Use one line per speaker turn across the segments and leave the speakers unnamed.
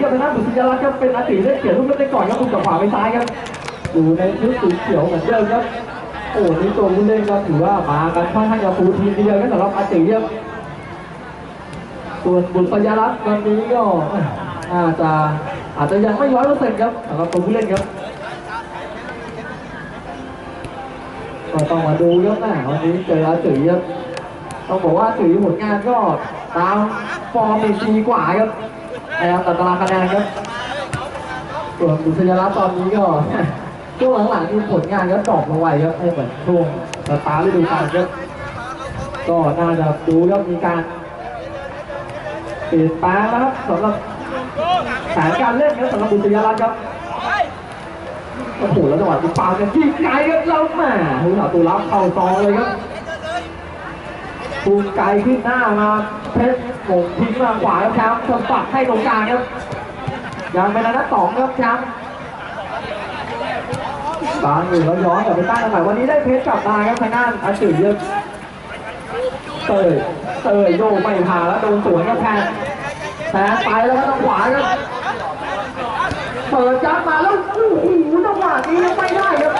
ครับสำหรับอาติครับเป็นนักบุษยรัตน์ครับเป็นอาติได้เขียนลูกเล่นได้ก่อนครับคุณกับขวาไปซ้ายครับอยู่ในชุดสีเขียวเหมือนเดิมครับโอ้นี่ตัวผู้เล่นครับถือว่ามากันค่อนข้างจะฟูลทีเดียวครับสำหรับอาติครับส่วนบุษยรัตน์วันนี้ก็อาจจะอาจจะยังไม่ร้อยเปอร์เซ็นต์ครับสำหรับตัวผู้เล่นครับก็ต้องมาดูครับแม่วันนี้เจออาติครับต้องบอกว่าถือผลงานก็ตามฟอร์มดีกว่าครับ นะครับแต่ตารางคะแนนครับส่วนบุษยรัตน์ตอนนี้ก็ช่วงหลังๆนี่ผลงานก็ดรอปลงไปครับไม่เหมือนช่วงสตาร์ทฤดูกาลครับก็น่าจะดูครับมีการเปลี่ยนแปลงนะครับสำหรับแผนการเล่นครับสำหรับบุษยรัตน์ครับโอ้โหแล้วจังหวะที่ปากันยิงไกลครับแล้วแหม่ผู้สาวตูรับเข้าซองเลยครับปูนไกลขึ้นหน้ามาเพชร โง่งทิ้งมาขวาครับแชมป์สปัดให้ตรงกลางครับยังเป็นอันดับสองครับแชมป์บางอยู่แล้วย้อนกลับไปตั้งกันใหม่วันนี้ได้เพชรกลับมาครับทางด้านอาจืดเยอะเตยเตยโยกไม่ผ่าแล้วโดนสวนครับแทนแทนไปแล้วก็ต้องขวาครับเปิดจับมาแล้วโอ้โหจังหวะนี้ยังไม่ได้ครับ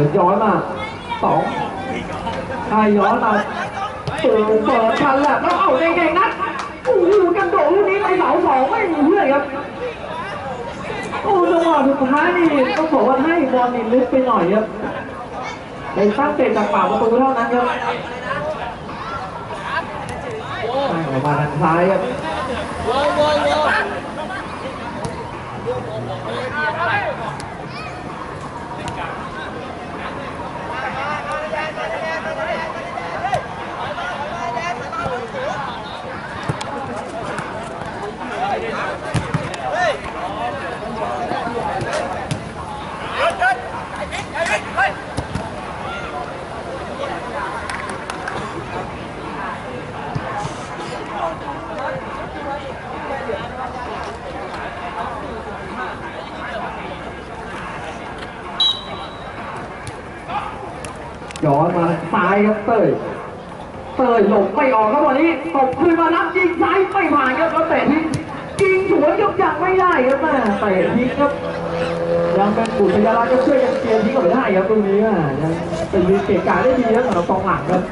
ปิดย้อนมาสองให้ย้อนมาเปิดเปิดชันแหละแล้วเอาเก่งๆนัดโอ้โหกระโดดลูกนี้ไปเสาสองไม่มีเพื่อนครับโอ้จังหวะสุดท้ายนี่ต้องบอกว่าให้บอลนี่ลึกไปหน่อยครับในตั้งเตะจากปากประตูเท่านั้นครับให้ออกมาทางซ้ายครับ ย้อนมาซ้ายครับเต้ยเต้ยหลบไม่ออกครับวันนี้ตบคืนมานับยิงซ้ายไม่ผ่านครับแล้วเตะทิ้งยิงสวนยกยังไม่ได้ครับแม่เตะทิ้งครับ ยังเป็นบุตรยาลักษณ์ก็ช่วยยังเตียนที่ก็ไม่ได้ครับตรงนี้อะยังเป็นเกียรติการได้ดีนะสำหรับกองหลังครับ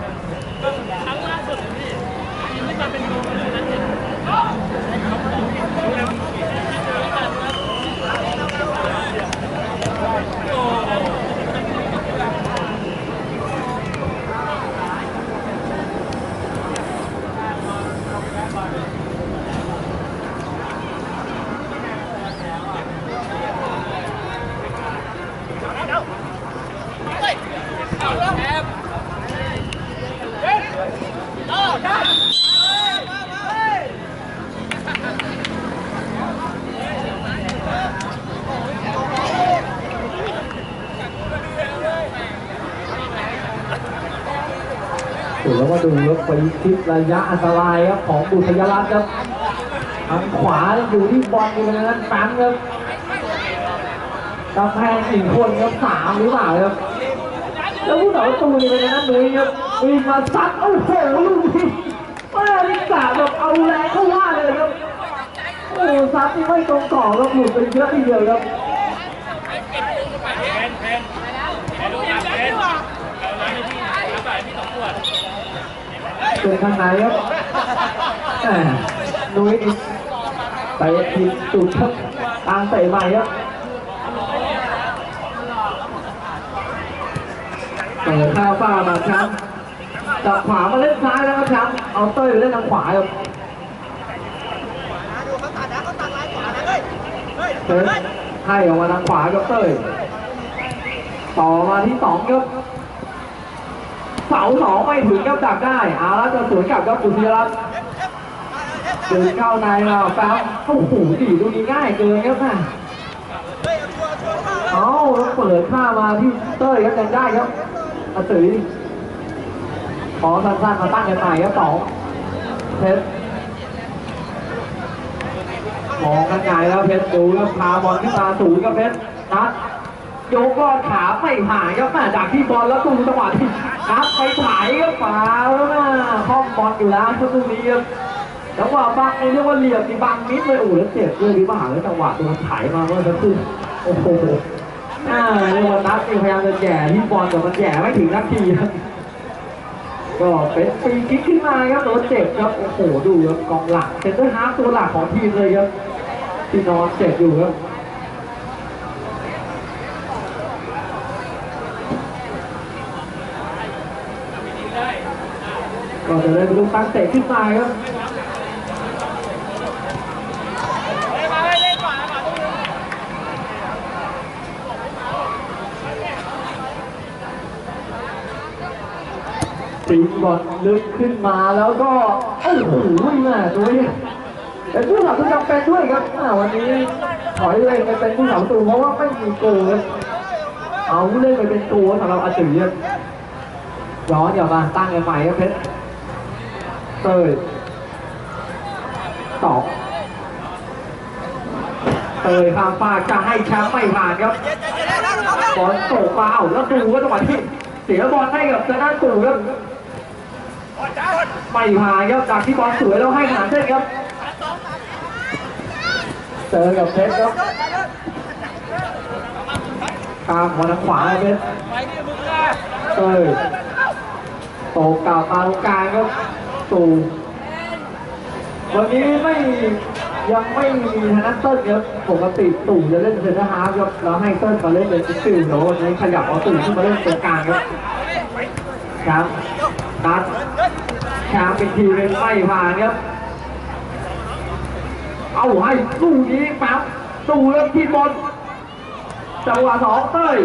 ถือว่ามาดูรถไฟทิศระยะอันตรายครับของบุตรยรัตน์ครับทางขวาอยู่ที่บอลอยู่ในนั้นแป๊มครับกำแพงสี่คนครับสามหรือเปล่าครับแล้วผู้ต่อประตูนี่เป็นนั้นเลยครับวิ่งมาซัดโอ้โหลูกนี้แม่ลิกาแบบเอาแรงเข้าว่าเลยครับโอ้ซัดนี่ไม่ตรงกรอบครับหลุดไปเยอะทีเดียวครับ เป็นข้างในครับแหมนุ้ยไปทีมจุดครับตางเตะใหม่ครับเปิดข้าวฟ้ามาครับจับขวามาเล่นซ้ายแล้วครับครับ เอาเต้ยไปเล่นทางขวาครับเต้ยให้ออกมาทางขวาครับเต้ยต่อมาที่สองครับ เสาสองไม่ถึงครับดักได้อาแล้วจะสวนกลับครับสุธีรัตน์เดินเข้าในมาแป๊บโอ้โหดีดูดีง่ายเกินครับน่ะเอาแล้วเปิดข้ามาที่เต้ยครับยังได้ครับอาตือพอสั้นๆมาตั้งกันใหม่ครับสองเพชรมองกันไงแล้วเพชรดูแล้วพาบอลขึ้นมาสูงครับเพชรนัดยกลอดขาไม่หายครับแม่จากที่บอลแล้วดูจังหวะที่ นัดไปถ่ายครับฝาแล้วนะคล่อมบอลอยู่แล้วช่วงนี้ครับจังหวะบังนี่เรียกว่าเหลี่ยมที่บังมิดเลยโอ้โหแล้วเจ็บด้วยวิบากแล้วจังหวะโดนถ่ายมาเมื่อสักครู่โอ้โหอ่าเรียกว่านัดนี่พยายามจะแย่ที่บอลแต่มันแย่ไม่ถึงนาทีครับก็เป็นฟรีคิกขึ้นมาครับโดนเจ็บครับโอ้โหดูครับกองหลังเซนเตอร์ฮาร์ฟตัวหลักของทีมเลยครับที่นอนเจ็บอยู่ครับ ก็จะได้เป็นลูกตั้งเตะขึ้นมาครับตีบอลลึกขึ้นมาแล้วก็โอ้โหแม่ดูดิเป็นผู้สาประตูจำเป็นด้วยครับวันนี้ถอยเลยไปเป็นผู้สาประตูเพราะว่าไม่มีโกลครับเอาเล่นไปเป็นตัวสำหรับอาจือครับย้อนกลับมาตั้งกันใหม่ครับเพชร เตยตอบเตยข้ามฟากจะให้แชมป์ไม่ผ่านครับบอลตกมาเอาแล้วดูว่าจังหวะที่เสียบอลให้กับทางด้านตู่ครับไม่หายครับจากที่บอลสวยแล้วให้หานเส้นครับเจอกับเพชรครับข้ามมาทางขวาครับเพชรเออตกกลับมาตรงกลางครับ ตูวันนี้ไม่ยังไม่มีธนัทเติ้ลครับปกติตู่จะเล่นเซนเตอร์ฮาร์ฟครับแล้วให้เติ้ลมาเล่นเป็นซิกซิลเดี๋ยววันขยับเอาตู่ขึ้นมาเล่นตรงกลางครับครับนัดแชมป์เป็นทีเป็นไม่ผ่านครับเอาให้ลูกนี้แป๊บตู่แล้วทีบอลจังหวะสองเต้ย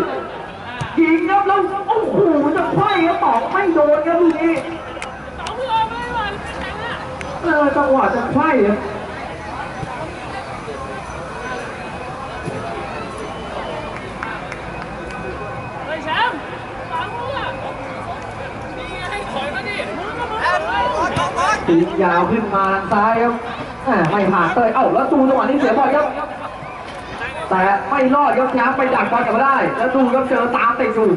ยิงครับแล้วโอ้โหจะไขว้ครับตอกไม่โดนครับลูกนี้ เออจังหวะจะไขว้ครับ
เฮ้ยแชมป์ฟังมึงอะนี่ไงให้ถอยมาดิมึงก็มึงเลย
ตียาวขึ้นมาทางซ้ายครับแหม่ไม่ผ่านเตยเอ้าแล้วดูจังหวะนี้เสียบอลครับแต่ไม่รอดครับแชมป์ไปดักบอลกลับมาได้ แล้วดูครับเจอตามติดอยู่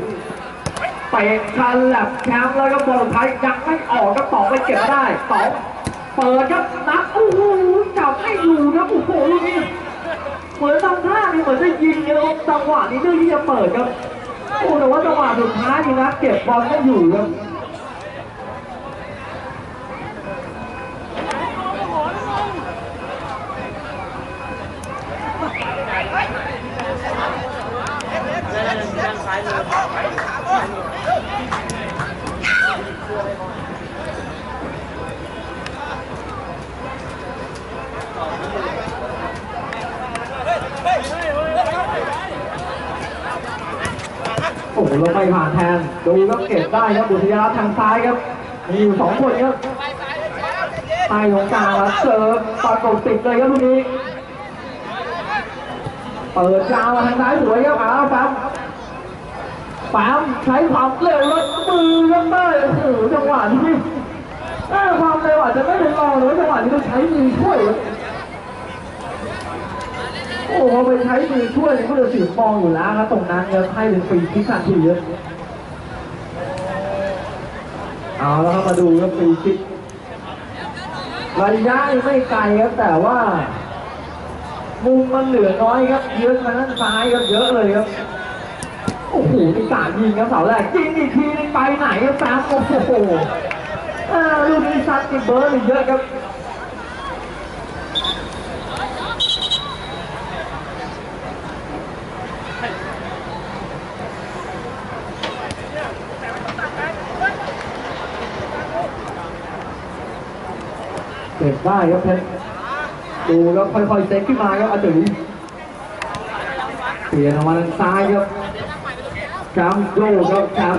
เตะคันแหลบแชมป์แล้วก็บอลสุดท้ายยังไม่ออกก็ต่อไปเก็บได้ต่อ เปิดครับนับโอ้โหจับให้อยู่ครับโอ้โหลูกนี้เหมือนทำท่านี่เหมือนจะยิงเลยครับจังหวะนี้เรื่องที่จะเปิดครับโอ้แต่ว่าจังหวะสุดท้ายนี่นะเก็บบอลไม่อยู่ครับ โอ้โหเราไปผ่านแทนดูครับเก็บได้ครับบุตรยาทางซ้ายครับมีอยู่สองคนครับให้ตรงกลางแล้วเสิร์ฟปากกติดเลยครับลูกนี้เปิดยาวมาทางซ้ายสวยครับอ้าวปั๊มปั๊มใช้ความเร็วแล้วมือครับได้โอ้โหจังหวะนี้เอ้ความเร็วอาจจะไม่เป็นรองเลยจังหวะนี้ต้องใช้มือช่วย โอ้โหไปใช้มือช่วยนี่ก็จะสีมองอยู่แล้วครับตรงนั้นครับให้เป็นฟรีคิกทันทีครับเอาแล้วครับมาดูครับฟรีคิกระยะไม่ไกลครับแต่ว่ามุมมันเหลือน้อยครับเยอะทางด้านซ้ายครับเยอะเลยครับโอ้โหมีสามยิงครับเสาแรกยิงอีกทีนึงไปไหนครับแซมโอ้โหลูกนี้ซัดนี่เบิร์ดเยอะครับ ก็บได้ครับเพชรดูแล้วค่อยๆเซ็ตขึ้นมาครับอาตือเปลี่ยนออกมาทางซ้ายครับแชมโยครับแชม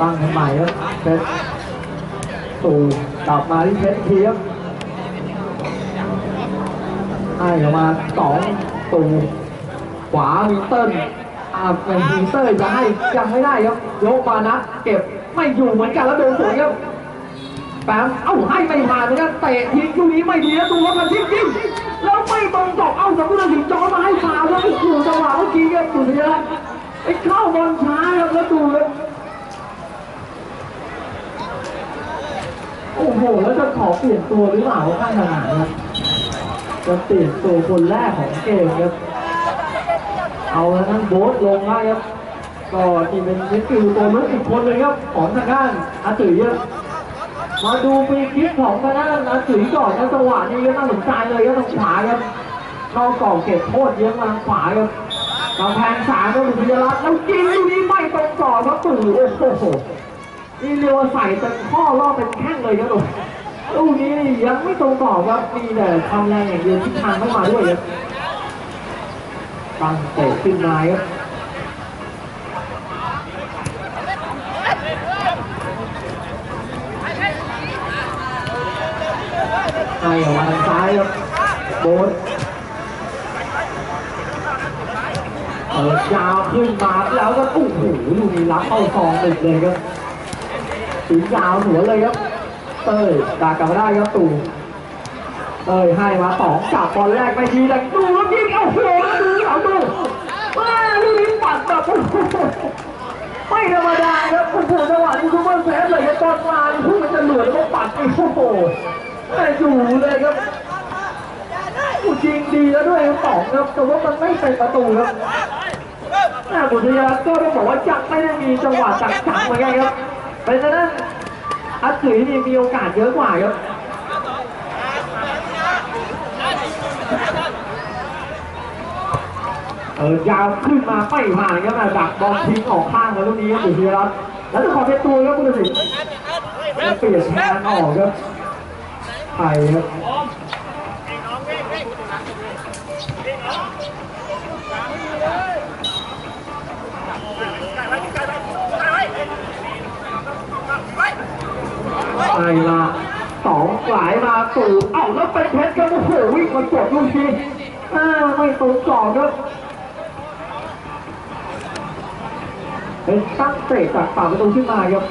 ตั้งให้ใหม่ครับเพชรตูกลับมาที่เพชรอีกทีครับ ให้ออกมาสองตูขวาวินเติ้ลอ่าเป็นวินเตอร์จะให้ยังไม่ได้ครับยกมานะ เก็บไม่อยู่เหมือนกันแล้วโดนสวนครับแปมเอ้าให้ไม่ผ่านเหมือนกันเตะทิ้งลูกนี้ไม่ดีแล้วดูว่ามันทิ้งจริงแล้วไม่ตรงจอกเอ้าสมมติถึงจอมาให้ฟาวแล้วโอ้โหจังหวะเมื่อกี้ครับสุดยอดไอ้เข้าบอลช้าครับแล้วดูเลยโอ้โหแล้วจะขอเปลี่ยนตัวหรือเปล่าข้างสนามครับ จะเปลี่ยนตัวคนแรกของเกมครับ เอาแล้วนั่นโบ๊ทลงได้ครับ ก็ที่เป็นมิดฟิลด์ตัวลุกอีกคนเลยครับของทางด้านอาตุ๋ยครับมาดูฟีคิกของทางด้านอาตุ๋ยก่อนนะจังหวะนี้ก็น่าสนใจเลยครับทางขวาครับเข้ากล่องเก็บโทษเยอะมาทางขวาครับกำแพงสามก็บุญยรัตน์แล้วยิงลูกนี้ไม่ตรงต่อครับตู่โอ้โหนี่เรียกว่าใส่เป็นข้อรอเป็นแข้งเลยครับ ลูกนี้ยังไม่ตรงกรอบครับมีแต่ความแรงอย่างเดียวที่ทางไม่มาด้วยครับตั้งเตะขึ้นมาครับให้ออกมาทางซ้ายครับโบนเปิดยาวขึ้นมาแล้วก็โอ้โหลูกนี้รับเข้าซองติดเลยครับสียาวหัวเลยครับ เต้ยดากลับมาได้ครับตู่เต้ยให้มาสองจับบอลแรกไม่ดีแต่ดูแล้วยิงเอาโหแล้วดูเขาดูว้าลูกนี้ปัดแบบไม่ธรรมดาครับโอ้โหจังหวะนี้ซูเปอร์เซฟเลยครับตอนมานี่พุ่งมันจะหลุดแล้วก็ปัดไปโอ้โหไม่อยู่เลยครับผู้จริงดีแล้วด้วยสองครับแต่ว่ามันไม่เป็นประตูครับนาบุตรยาก็ต้องบอกว่าจักไม่ได้มีจังหวะจักจักเหมือนกันครับเป็นนั้น อัดถือนี่มีโอกาสเยอะกว่าครับเออยาวขึ้นมาไม่ผ่านครับนะดักบอลทิ้งออกข้างแล้วลูกนี้ครับสุธีรัตน์แล้วจะขอเป็นตัวครับคุณสิทธิ์จะเปลี่ยนงานออกครับไทยครับ ไทยมาสองหลายมาสู่เอ้าแล้วเป็นเพชรครับโอ้โหวิ่งมากดลูกทีอ่าไม่ตรงกรอบครับเป็นตั้งเตะจากฝั่งประตูขึ้นมาครับ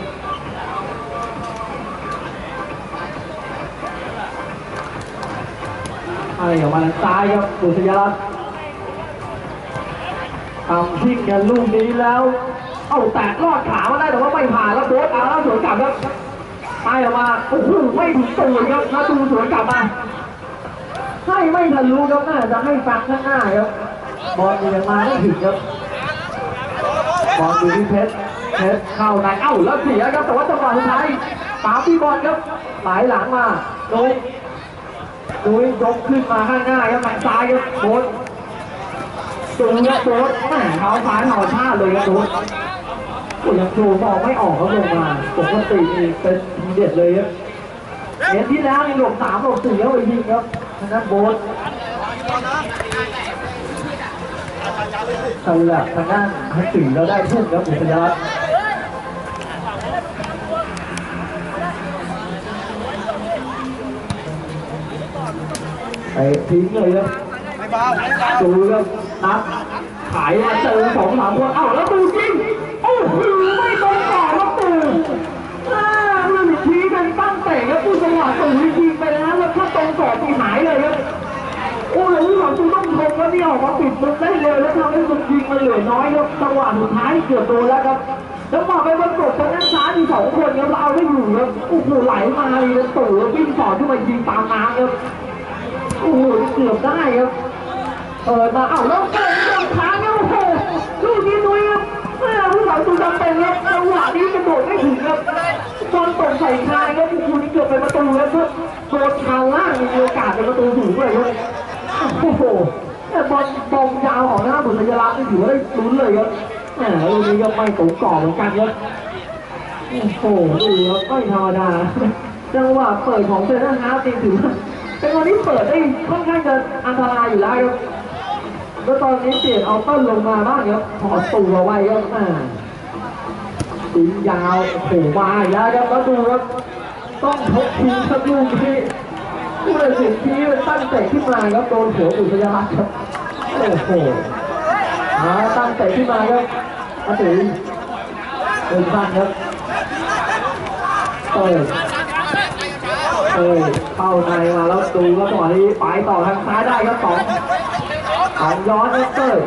อะไรออกมาทางซ้ายครับบุษยรัตน์ทำทิ้งกันลูกนี้แล้ว เอ้าแตะลอดขามาได้แต่ว่าไม่ผ่านแล้วโดนเอาแล้วสวนกลับครับ ไปออกมาโอ้โหไม่ถึงตัวครับแล้วดูสวนกลับมาให้ไม่ทะลุครับน่าจะให้ฟังข้างหน้าครับบอลยังมาไม่ถึงครับบอลอยู่ที่เพชรเพชรเข้าในเอ้าแล้วเสียครับแต่ว่าจังหวะสุดท้ายป๋าพี่บอลครับไหลหลังมาโดยโดยยกขึ้นมาข้างหน้าครับทางซ้ายครับโบนโดนครับโดนแหมเท้าซ้ายเท้าชาเลยครับโดนโอ้ ยังโชว์บอลไม่ออกครับลงมาปกตินี่เป็นทีเด็ดเลยครับเห็นที่แล้วนี่หลบสามหลบสี่แล้วไปยิงครับทางนั้นโบนเอาละทางด้านทักษิณเราได้ทุ่มครับบุษยรัตน์ไปทิ้งเลยครับดูครับนับขายมาเจอสองสามคนเอ้าแล้วตูจริงโอ้โหไม่ตรงต่อครับตูอ่าเรื่องอีกทีเป็นตั้งเตะครับผู้จังหวะตูยิงไปแล้วแล้วถ้าตรงต่อตีหายเลยครับ โอ้โหหลังตูต้องชมแล้วนี่ออกมาปิดมุกได้เลยแล้วทำให้สุดยิงมันเหลือน้อยครับจังหวะสุดท้ายเกือบโดนแล้วครับแล้วมาไปบรรจบทางด้านซ้ายมีสองคนครับเราเอาได้อยู่ครับโอ้โหไหลมาเลยแล้วตู่วิ่งสอขึ้นมายิงตามน้ำครับโอ้โหเกือบได้ครับเปิดมาเอ้าแล้วเปิดโดนขาครับโอ้โหลูกนี้นุ้ยครับแม่ผู้สาวตูจำเป็นครับจังหวะนี้กระโดดไม่ถึงครับบอลตกใส่คายครับโอ้โหนี่เกือบเป็นประตูแล้วครับโดนทางล่างมีโอกาสเป็นประตูสูงเลยครับ โอ้โหแต่บอลบอลยาวของหน้าบุษยรัตน์นี่ถือว่าได้ลุ้นเลยครับแหมลูกนี้ก็ไม่ตรงกรอบเหมือนกันครับโอ้โหดูครับไม่ธรรมดาจังหวะเปิดของเซนต์ฮาร์ดจริงถือว่าเป็นวันที่เปิดได้ค่อนข้างจะอันตรายอยู่แล้วครับแล้วตอนนี้เปลี่ยนเอาต้นลงมาบ้างครับถอดตัวไว้ครับอ่าตียาวโอ้โหมาแล้วครับแล้วดูครับต้องทบทีมครับลูกนี้ ผู้ตัดสินชี้เป็นตั้งเตะขึ้นมาครับโดนหัวอุสยรัตน์ครับโอ้โหมาตั้งเตะขึ้นมาครับอาติเป็นสั้นครับเอ้ยเอ้ยเข้าในมาแล้วดูครับจังหวะนี้ไปต่อทางซ้ายได้ครับสองสองย้อนเต้ย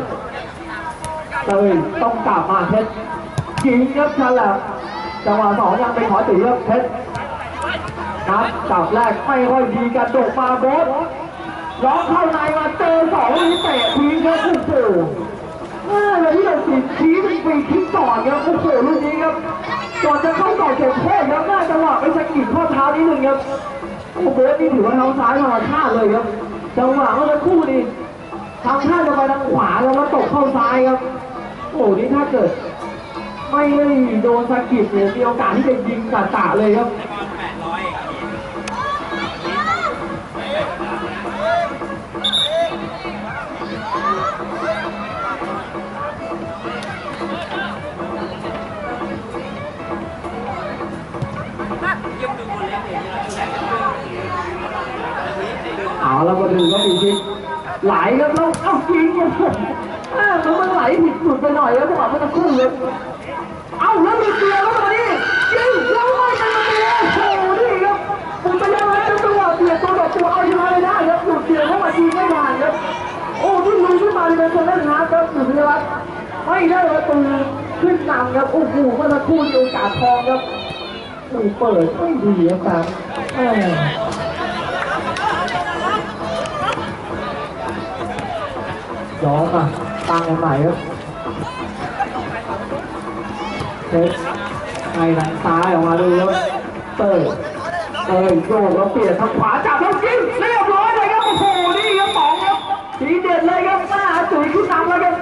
เต้ยต้องกลับมาเพชรยิงครับฉลับจังหวะสองยังเป็นขอตีครับเพชร ครับจับแรกไม่ค่อยดีกระโดดมาโบสล็อกเข้าในมาเจอสองลูกเตะทิ้งครับโอ้โหอ่เลยที่เราสีชี้เป็นปีทิ้งก่อนครับโอ้โหลูกนี้ครับก่อนจะเข้าต่อเก็บโทษครับน่าจังหวะไปสะกิดข้อเท้านิดนึงครับโอ้โหนี่ถือว่าเท้าซ้ายมาท่าเลยครับจังหวะเมื่อสักครู่นี้ทำท่าจะไปทางขวาแล้วมาตกเข้าซ้ายครับ โอ้โหนี่ถ้าเกิด ไม่ได้โดนสะกิดเนี่ยมีโอกาสที่จะยิงจ่าๆเลยครับ ดูก็มีทิศไหลครับแล้วเอ้าจริงเนี่ยอ่ามันมันไหลผิดจุดไปหน่อยแล้วจังหวะมันจะคู่เลยเอ้าแล้วมีเกียร์แล้วมาดิยิงแล้วไม่เป็นประตูโอ้โหนี่ครับผมไปยังไงจังหวะเบียนตัวต่อตัวเอาชนะเลยได้ครับหยุดเกียร์เข้ามายิงไม่ผ่านครับโอ้ที่ลุยขึ้นมาเป็นคนเล่นฮาร์ดครับสุดยอดไม่ได้ประตูขึ้นนำครับโอ้โหเมื่อสักครู่มีโอกาสทองครับโอ้โหเปิดไม่ดีครับแม่ ย้อนมาตั้งกันใหม่ครับเช็คในทางซ้ายออกมาดูแล้วเติร์เติร์โยกแล้วเปลี่ยนทางขวาจับแล้วยิงเรียบร้อยเลยครับโอ้โหนี่ครับสองครับทีเด็ดเลยครับหน้าจุ๋ยขึ้นนำแล้วครับ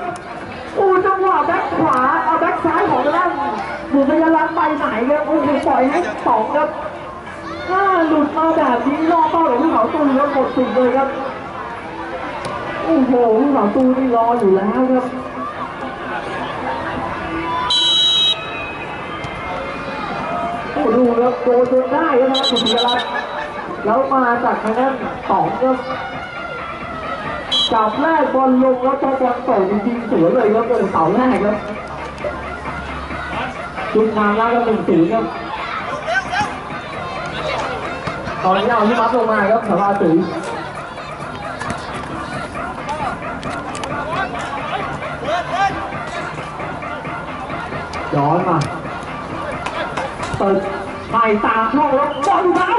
โอ้จังหวะแบ็คขวาเอาแบ็คซ้ายของทาด้านบุษยรัตน์ไปไหนครับโอ้โหปล่อยให้สองครับหน้าหลุดมาแบบนี้ล่อเป้าของผู้เขาตูนครับหมดสิทธิ์เลยครับ โอ้โหลูกสาวตูนี่รออยู่แล้วครับโอ้ดูครับโดนจนได้นะครับสุธิรัตน์แล้วมาจากทางด้านสองครับจับแรกบอลลงแล้วเจ้าบอลต่อยจริงๆสวยเลยครับเป็นเสาแรกครับจุดนามแล้วก็หนึ่งศูนย์ครับตอนนี้เอาที่มัดลงมาครับสาราสี ย้อนมาเปิดไปตาช่องแล้วบอลเบา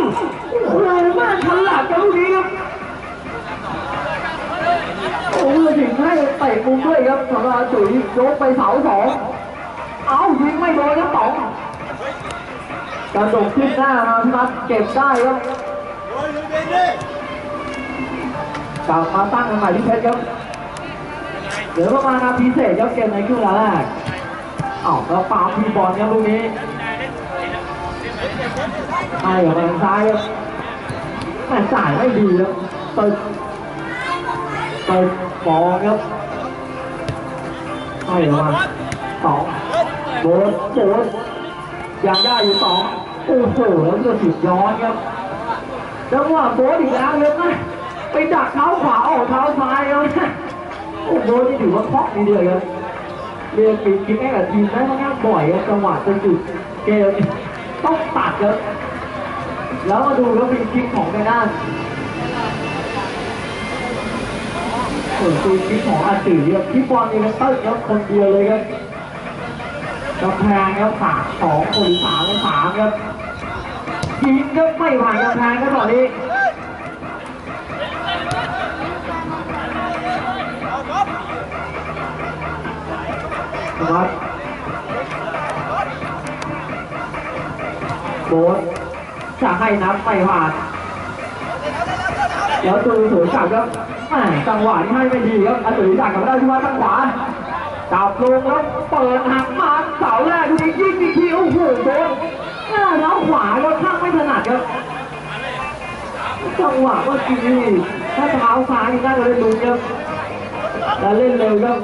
โอ้โหแม่ฉลาดกันลูกนี้ครับโอ้โหถึงให้เตะมุมด้วยครับสำหรับจุ๋ยยกไปเสาสองเอายิงไม่โดนครับสองกระดกขึ้นหน้ามาพี่นัทเก็บได้ครับกลับมาตั้งกันใหม่ที่เพชรครับเดี๋ยวประมาณนาทีเศษครับเกมในครึ่งแรก อ้าวแล้วปาพีบอลเนี่ยลูกนี้ให้ออกมาทางซ้ายครับแม่จ่ายไม่ดีครับตึกตึกบอลครับให้ออกมาสองโบนโบนยังได้อยู่สองโอ้โหแล้วจะสิบย้อนครับจังหวะโบนอีกแล้วครับนะไปดักเท้าขวาออกเท้าซ้ายครับโอ้โหนี่ถือว่าเคาะดีเดียวครับ เรียนปีกินแม่กับทีมได้ค่อนข้างบ่อยครับจังหวะจนจุดเกมต้องตัดครับแล้วมาดูแล้วปีกินของในด้านส่วนปีกินของอาติครับที่บอลนี่มันเติ้ลครับคนเดียวเลยครับกำแพงครับสามสองคนสามสามครับยิงก็ไม่ผ่านกำแพงครับตอนนี้ ครับโบสจะให้นับไม่ผ่านเดี๋ยวดูสวยจับครับจังหวะที่ให้ไม่ดีครับอันตุยดักกับได้ที่ว่าทางขวาจับลงแล้วเปิดหักมาเสาแรกดูยิงอีกทีโอ้โหโดนหน้าเท้าขวาแล้วข้างไม่ถนัดครับจังหวะเมื่อกี้ถ้าเท้าซ้ายน่าจะได้ลุ้นครับแล้วเล่นเร็วครับ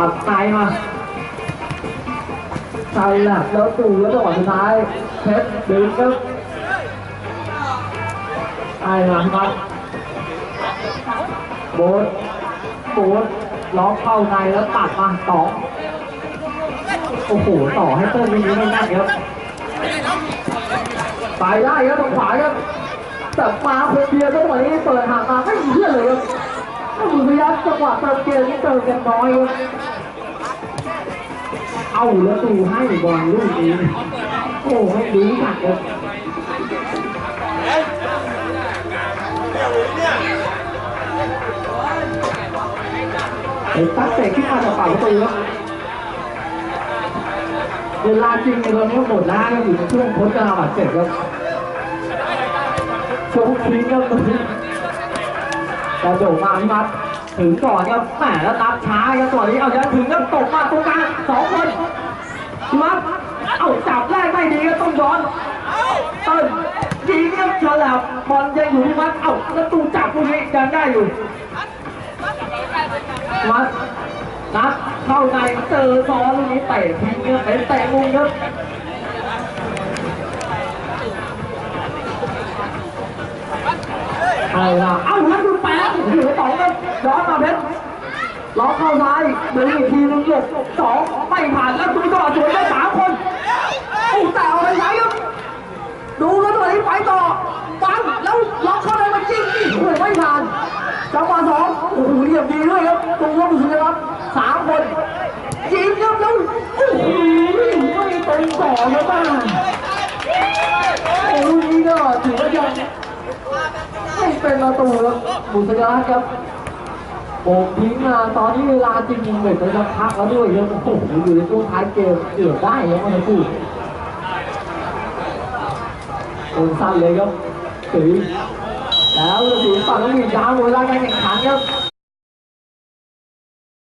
ตัดในมาใช่แหละแล้วดูแล้วจังหวะสุดท้ายเพชรดึงครับให้มาครับโบนโบนล็อกเข้าในแล้วตัดมาสอโอ้โหต่อให้เติ้ลทีนี้ไม่แน่นครับไปได้ครับตรงขวาครับแต่มาคนเดียวก็ตรงนี้เปิดห่างมาไม่มีเพื่อนเลยครับถ้าบุรีรัมย์จังหวะเติมเกมนี้เติมกันน้อยครับ เอาแล้วตูให้บอลลูกนี้โอ้ไม่ดีจัดครับไอ้ตั้งเตะขึ้นมาจากปากประตูครับเวลาจริงในตอนนี้หมดแล้วก็อยู่ในช่วงพ้นกระบาดเจ็บครับช่วงทิ้งครับตรงนี้กระโดดมาพี่มัดถึงก่อนครับแหมแล้วนับช้าครับตัวนี้เอาจะถึงแล้วตกมาตรงกลางสองคน มัดเอาจับแรกไม่ดีก็ต้องย้อนเต้นยิงครับฉลับบอลยังอยู่ที่มัดเอ้าแล้วตูจับพวกนี้ยังได้อยู่วัดนับเข้าในเจอซ้อนลูกนี้เตะทิ้งเงี้ยเป็นเตะมุมครับเอาละเอาแล้วดูแป๊บอยู่ต่อครับย้อนมาเพชรล็อกเข้าซ้ายดึงอีกทีนึงหลบสองไม่ผ่านแล้วดูต่อสวยได้สามคนโอ้แต่เอาไปไหนครับดูแล้วตัวนี้ไปต่อปังแล้วล็อกเข้าในมันจริงโอ้โหไม่ผ่าน จังหวะสองโอ้โหเหลี่ยมดีด้วยครับตรงว่าบุษครับสามคนยิงครับแล้วโอ้โหไม่ตรงต่อครับบ้างโอ้ลูกนี้ก็ถือว่ายังไม่เป็นประตูครับบุษรัตครับโอ้ทิ้งมาตอนนี้เวลาจริงๆเหมือนจะพักแล้วด้วยครับโอ้โหอยู่ในช่วงท้ายเกมเกือบได้ครับมันพูดโอนสั้นเลยครับถือแล้วสีฝั่งต้องมียาวเวลาการแข่งขันครับ